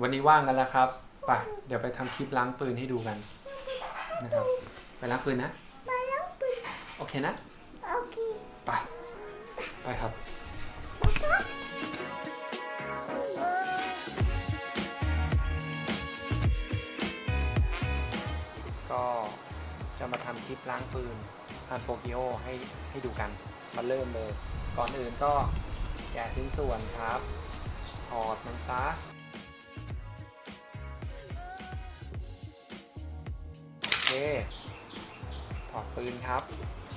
วันนี้ว่างกันแล้วครับไปเดี๋ยวไปทำคลิปล้างปืนให้ดูกันนะครับ ไปล้างปืนนะมาแล้วปืนโอเคนะโอเคไปไปครับก็จะมาทำคลิปล้างปืนพันโฟกิโอให้ให้ดูกัน มาเริ่มเลย ก่อนอื่นก็แกะชิ้นส่วนครับ ถอดมันซะ เคถอดปืนครับ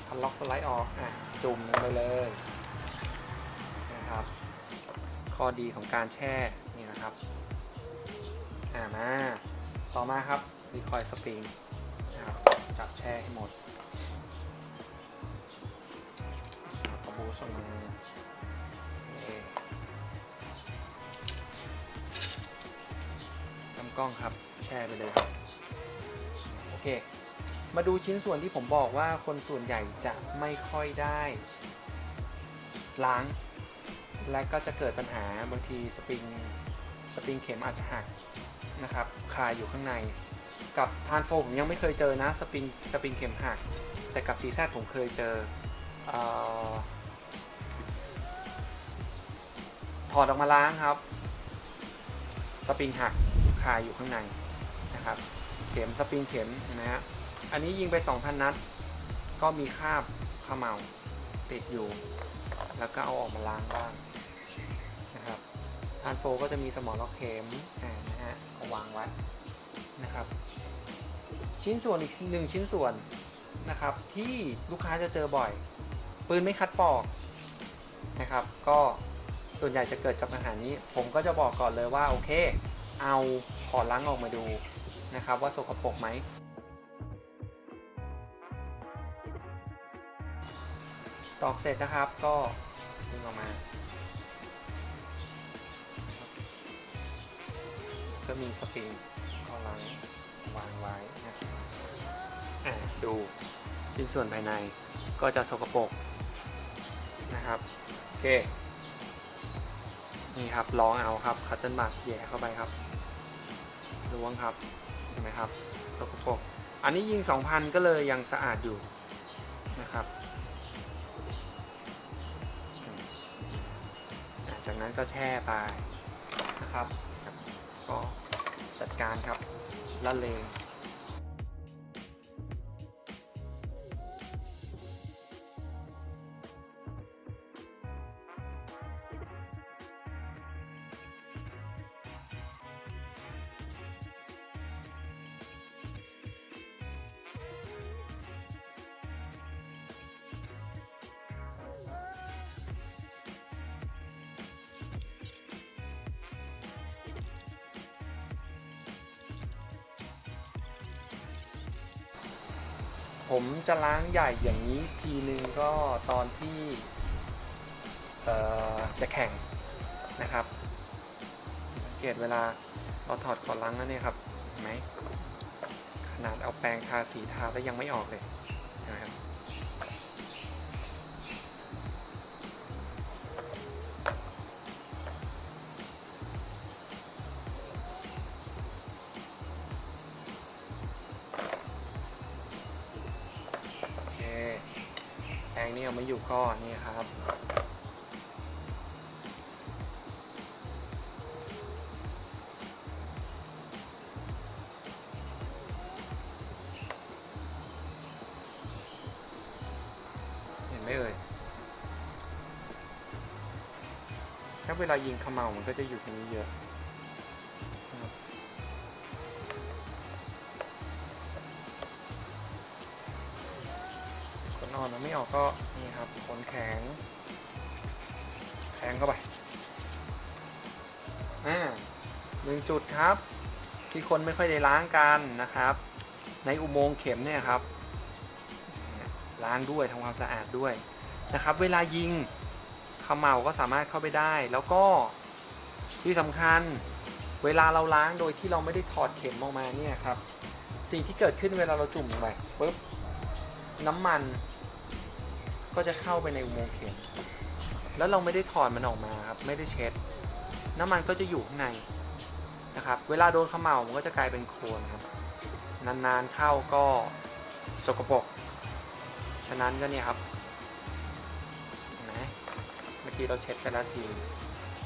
ทันล็อกสไลด์ออกอะจุ่มลงไปเลยนะครับ ข้อดีของการแช่นี่นะครับอ่ามาต่อมาครับรีคอยสปริงนะครับจับแช่ให้หมดกระบูสออกมาโอเคลำกล้องครับ แช่ไปเลยครับ เค มาดูชิ้นส่วนที่ผมบอกว่าคนส่วนใหญ่จะไม่ค่อยได้ ล้าง และก็จะเกิดปัญหาบางทีสปริงสปริงเข็มอาจจะหักนะครับคาอยู่ข้างใน กับทานโฟผมยังไม่เคยเจอนะสปริงสปริงเข็มหัก แต่กับซีแซผมเคยเจออถอดออกมาล้างครับ สปริงหักคาอยู่ข้างในนะครับ ข็มสปริงเข็มเห็นไหมฮะอันนี้ยิงไป 2,000 นัด ก็มีคราบเขมเมาติดอยู่ แล้วก็เอาออกมาล้างบ้างนะครับทานโฟก็จะมีสมอล็อกเข็มนะฮะเอาวางไว้นะครับ ชิ้นส่วนอีกหนึ่งชิ้นส่วนนะครับ ที่ลูกค้าจะเจอบ่อย ปืนไม่คัดปอกนะครับ ก็ส่วนใหญ่จะเกิดจากปัญหานี้ ผมก็จะบอกก่อนเลยว่าโอเค เอาขอล้างออกมาดู นะครับว่าสกปรกไหมตอกเสร็จนะครับก็ดึงออกมาก็มีสปริงก็ล้างวางไว้นะครับดูชิ้นส่วนภายในก็จะสกปรกนะครับโอเคนี่ครับล้องเอาครับคัตเติ้ลบักแย่เข้าไปครับล้วงครับ เห็นไหมครับสกปรกอันนี้ยิง 2,000 ก็เลยยังสะอาดอยู่นะครับจากนั้นก็แช่ไปนะครับ ก็จัดการครับละเลง ผมจะล้างใหญ่อย่างนี้ทีนึงก็ตอนที่เออจะแข่งนะครับสังเกตเวลาเราถอดก่อนล้างแล้วเนี่ยครับเห็นไหมขนาดเอาแปรงทาสีทาแล้วยังไม่ออกเลย งนี่เอาไม่อยู่ก็นี่ครับเห็นไหมเอ่ยถ้าเวลายิงขมเมามันก็จะอยู่ตรงนี้เยอะ อ่ออกก็นี่ครับขนแข็งแทงเข้าไปอ่าหนึ่งจุดครับ ที่คนไม่ค่อยได้ล้างกันนะครับ ในอุโมงค์เข็มเนี่ยครับ ล้างด้วยทำความสะอาดด้วยนะครับ เวลายิงเขมเมาก็สามารถเข้าไปได้ แล้วก็ที่สำคัญเวลาเราล้างโดยที่เราไม่ได้ถอดเข็มออกมาเนี่ยครับ สิ่งที่เกิดขึ้นเวลาเราจุ่มลงไปปุ๊บน้ำมัน ก็จะเข้าไปในอุโมงค์เข็มแล้วเราไม่ได้ถอดมันออกมาครับ ไม่ได้เช็ด น้ำมันก็จะอยู่ข้างในนะครับ เวลาโดนขม่ามันก็จะกลายเป็นโคลนครับ นานๆเข้าก็สกปรก ฉะนั้นก็เนี่ยครับนไหมเมื่อกี้เราเช็ดไปแล้วที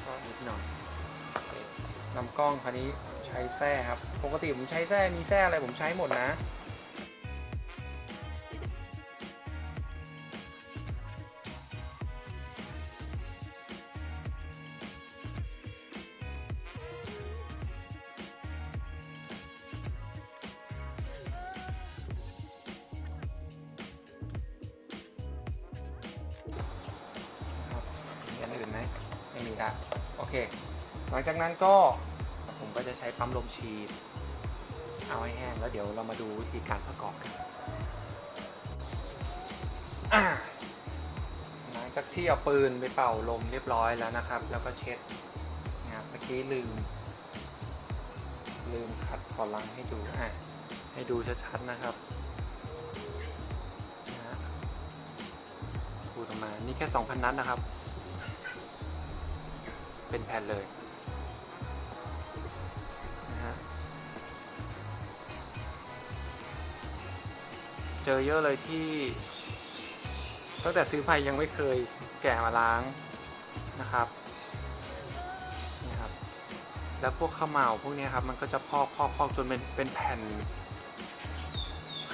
ก็นิดหน่อยโอเคลำกล้องคันนี้ใช้แส้ครับ ปกติผมใช้แส้มีแส้อะไรผมใช้หมดนะ ไม่มีละโอเค หลังจากนั้นก็ผมก็จะใช้ปั๊มลมฉีด เอาให้แห้งแล้วเดี๋ยวเรามาดูวิธีการประกอบกันหลังจากที่เอาปืนไปเป่าลมเรียบร้อยแล้วนะครับ แล้วก็เช็ดนะครับเมื่อกี้ลืม ลืมขัดขอลังให้ดูอะให้ดูชัดๆนะครับนะฮะพูดออกมา นี่แค่ 2,000 นัดนะครับ เป็นแผ่นเลยนะฮะเจอเยอะเลยที่ ตั้งแต่ซื้อไปยังไม่เคยแกะมาล้างนะครับนี่ครับ แล้วพวกข้าวเหมาพวกนี้ครับ มันก็จะพอกพอกพอกจนเป็นเป็นแผ่น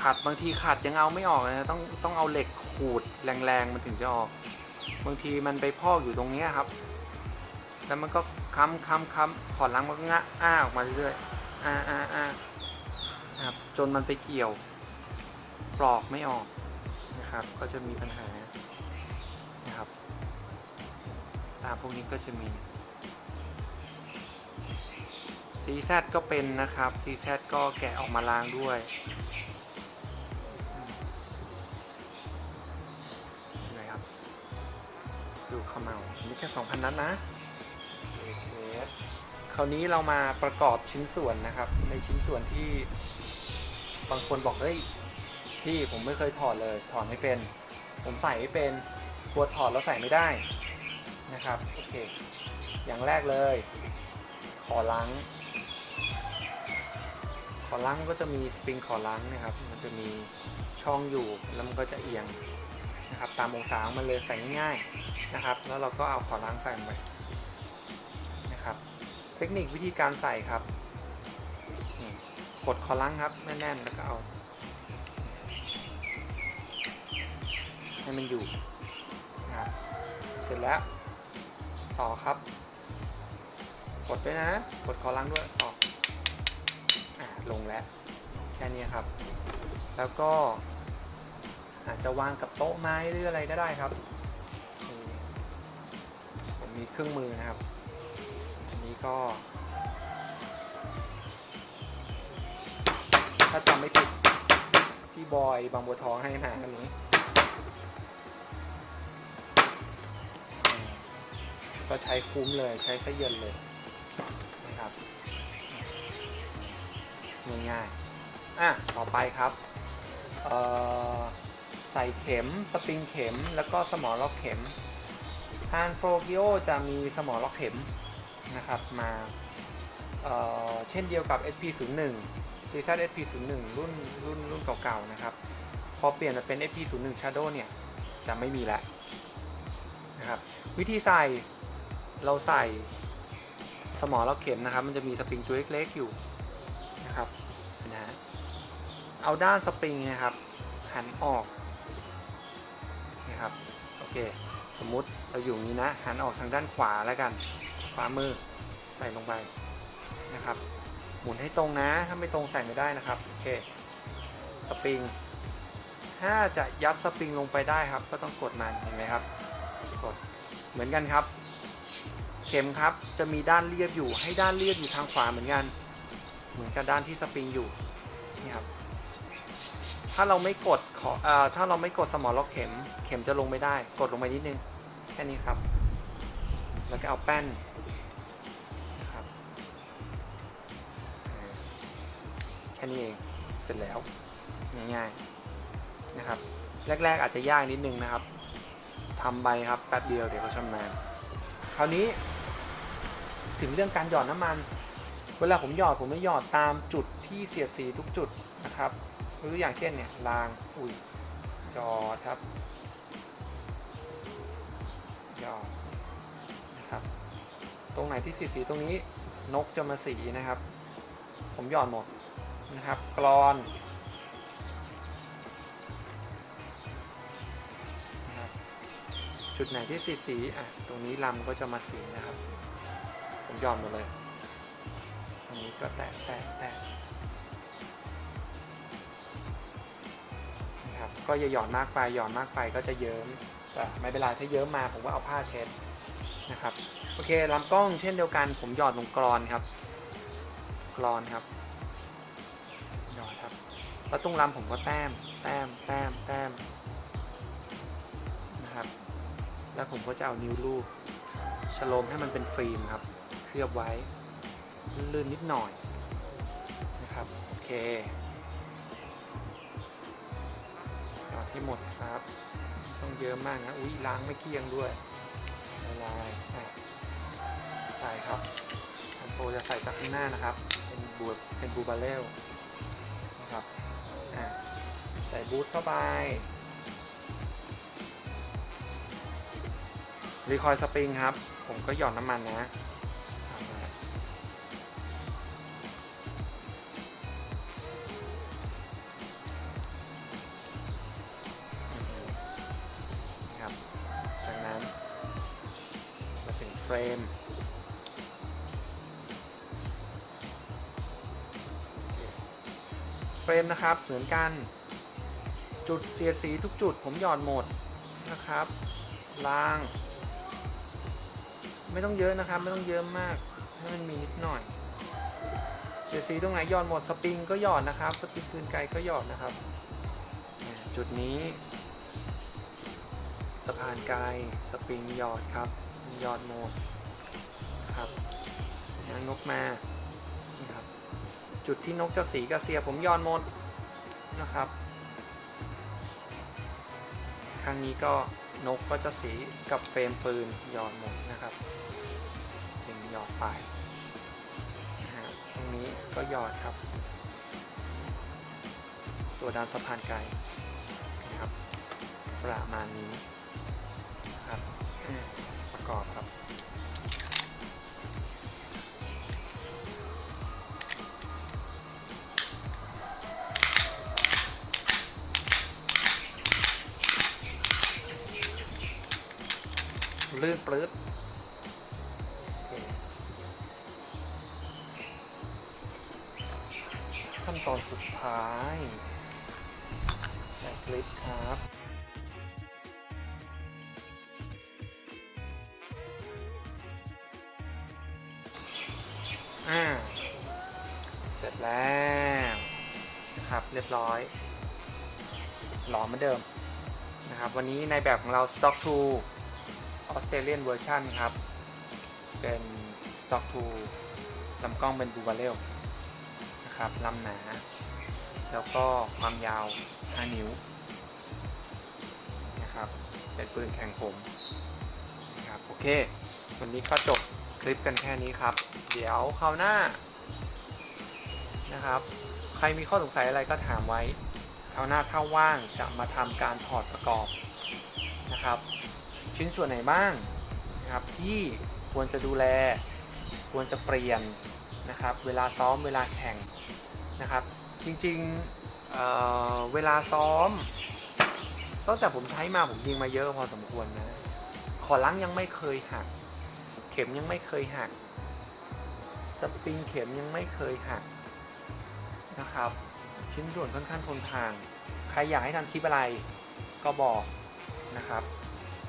ขัดบางทีขัดยังเอาไม่ออกนะต้องต้องเอาเหล็กขูดแรงๆมันถึงจะออก บางทีมันไปพอกอยู่ตรงนี้ครับ แล้วมันก็ค้ำค้ำค้ำขอล้างมันก็งะอ้าออกมาเรื่อยๆอ้าอ้าอ้าครับจนมันไปเกี่ยวปลอกไม่ออกนะครับ ก็จะมีปัญหานะครับตาพวกนี้ก็จะมี CZ ก็เป็นนะครับ CZ ก็แกะออกมาล้างด้วยไหนครับ ดูเขมเหลาอันนี้แค่2,000 นัดนะ คราวนี้เรามาประกอบชิ้นส่วนนะครับ ในชิ้นส่วนที่บางคนบอกเฮ้ยพี่ผมไม่เคยถอดเลย ถอดไม่เป็น ผมใส่ไม่เป็นกลัวถอดแล้วใส่ไม่ได้นะครับโอเคอย่างแรกเลย ขอล้างขอล้างก็จะมีสปริงขอล้างนะครับ มันจะมีช่องอยู่แล้วมันก็จะเอียงนะครับ ตามองศาของมันเลยใส่ง่ายๆนะครับ แล้วเราก็เอาขอล้างใส่ไป เทคนิควิธีการใส่ครับกดขอล้งครับแน่นๆแล้วก็เอา ให้มันอยู่นะเสร็จแล้ว ต่อครับ กดด้วยนะ กดขอล้งด้วยต่ออ่าลงแล้ว แค่นี้ครับ แล้วก็ อาจจะวางกับโต๊ะไม้หรืออะไรก็ได้ครับ ผมมีเครื่องมือนะครับ นี้ก็ ถ้าจำไม่ผิดพี่บอยบางบัวทองให้มาอันนี้ ก็ใช้คุ้มเลยใช้ซะเย็นเลยนะครับง่ายๆอะต่อไปครับใส่เข็มสปริงเข็ม แล้วก็สมอล็อกเข็มทานโฟกิโอจะมีสมอล็อกเข็ม นะครับมาเเช่นเดียวกับ SP01 CZ SP01 รุ่นรุ่นรุ่นเก่าๆนะครับ พอเปลี่ยนมาเป็น SP01 Shadow เนี่ย จะไม่มีแล้วนะครับวิธีใส่เราใส่สมอล็อกเข็มนะครับ มันจะมีสปริงตัวเล็กๆอยู่นะครับเห็นะฮะเอาด้านสปริงนะครับ หันออกนะครับโอเค สมมุติเราอยู่นี้นะ หันออกทางด้านขวาแล้วกัน ขวามือใส่ลงไปนะครับ หมุนให้ตรงนะ ถ้าไม่ตรงใส่ไม่ได้นะครับ โอเค สปริง ถ้าจะยัดสปริงลงไปได้ครับ ก็ต้องกดมันเห็นไหมครับ กด เหมือนกันครับ เข็มครับ จะมีด้านเรียบอยู่ ให้ด้านเรียบอยู่ทางขวาเหมือนกัน เหมือนกับด้านที่สปริงอยู่ นี่ครับ ถ้าเราไม่กดขออถ้าเราไม่กดสมอล็อกเข็ม เข็มจะลงไม่ได้ กดลงไปนิดนึง แค่นี้ครับ แล้วก็เอาแป้น ค่นี้เอง เสร็จแล้ว ง่ายๆนะครับ แรก ๆ อาจจะยากนิดนึงนะครับทำไปครับแป๊บเดียวเดี๋ยวก็ชำนาญคราวนี้ถึงเรื่องการหยอดน้ำมัน เวลาผมหยอดผมไม่หยอดตามจุดที่เสียดสีทุกจุดนะครับยกตัวอย่างเช่นเนี่ยรางอุ้ยหยอดครับหยอดนะครับ ตรงไหนที่เสียดสีตรงนี้นกจะมาสีนะครับ ผมหยอดหมด นะครับกรอนจุดไหนที่สีสีอะตรงนี้ลำก็จะมาสีนะครับ ผมหยอดหมดเลย ตรงนี้ก็แตะแตะแตะนะครับก็อย่าหย่อนมากไปหย่อนมากไปก็จะเยิ้มแต่ไม่เป็นไรถ้าเยิ้มมาผมก็เอาผ้าเช็ดนะครับ โอเคลำกล้องเช่นเดียวกัน ผมหยอดลงกรอนครับ กรอนครับ แล้วตรงลำผมก็แต้ม แต้ม แต้ม แต้ม นะครับ แล้วผมก็จะเอานิ้วลูบฉโลมให้มันเป็นฟิล์มครับ เคลือบไว้ ลื่นนิดหน่อย นะครับ โอเคหยอดที่หมดครับ ต้องเยอะมากนะ อุ้ยล้างไม่เกลี้ยงด้วยละลายใส่ครับอันโฟจะใส่จากข้างหน้านะครับ เป็นบูเป็นบูบาเรลนะครับ ใส่บูทเข้าไปรีคอยสปริงครับ ผมก็หย่อนน้ำมันนะเอามานะครับจากนั้นมาถึงเฟรมเฟรมนะครับเหมือนกัน จุดเสียดสีทุกจุดผมหย่อนหมดนะครับล้าง ไม่ต้องเยอะนะครับ ไม่ต้องเยอะมากให้มันมีนิดหน่อย เสียดสีตรงไหนหย่อนหมดสปริงก็หย่อนนะครับ สปริงคืนไกลก็หย่อนนะครับ จุดนี้สะพานไกลสปริงหยอดครับหยอดโหมดครับยางนกมาครับ จุดที่นกจะสีกระเสียผมหยอดหมดนะครับ ครั้งนี้ก็นกก็จะสีกับเฟรมปืนหยอดหมดนะครับเป็นหยอดไปตรงนี้ก็หยอดครับ ตัวด้านสะพานไกลนะครับประมาณนี้ครับประกอบครับ ลื่นปลื้ดขั้นตอนสุดท้ายใส่คลิปครับอ่าเสร็จแล้วนะครับเรียบร้อย หล่อเหมือนเดิมนะครับ วันนี้ในแบบของเรา Stock 2 Australian Version ครับ เป็น Stock 2ลำกล้องเป็นบูบาเรลนะครับลำหนา แล้วก็ความยาว 5 นิ้วนะครับ เป็นปืนแข่งผมนะครับโอเค วันนี้ก็จบคลิปกันแค่นี้ครับ เดี๋ยวคราวหน้านะครับ ใครมีข้อสงสัยอะไรก็ถามไว้คราวหน้าถ้าว่างจะมาทำการถอดประกอบนะครับ ชิ้นส่วนไหนบ้างนะครับที่ควรจะดูแล ควรจะเปลี่ยนนะครับเวลาซ้อมเวลาแข่งนะครับ จริงๆเเวลาซ้อมตั้งแต่ผมใช้มาผมยิงมาเยอะพอสมควรนะขอลังยังไม่เคยหัก เข็มยังไม่เคยหัก สปริงเข็มยังไม่เคยหักนะครับ ชิ้นส่วนค่อนข้างทนทานใครอยากให้ทำคลิปอะไรก็บอกนะครับ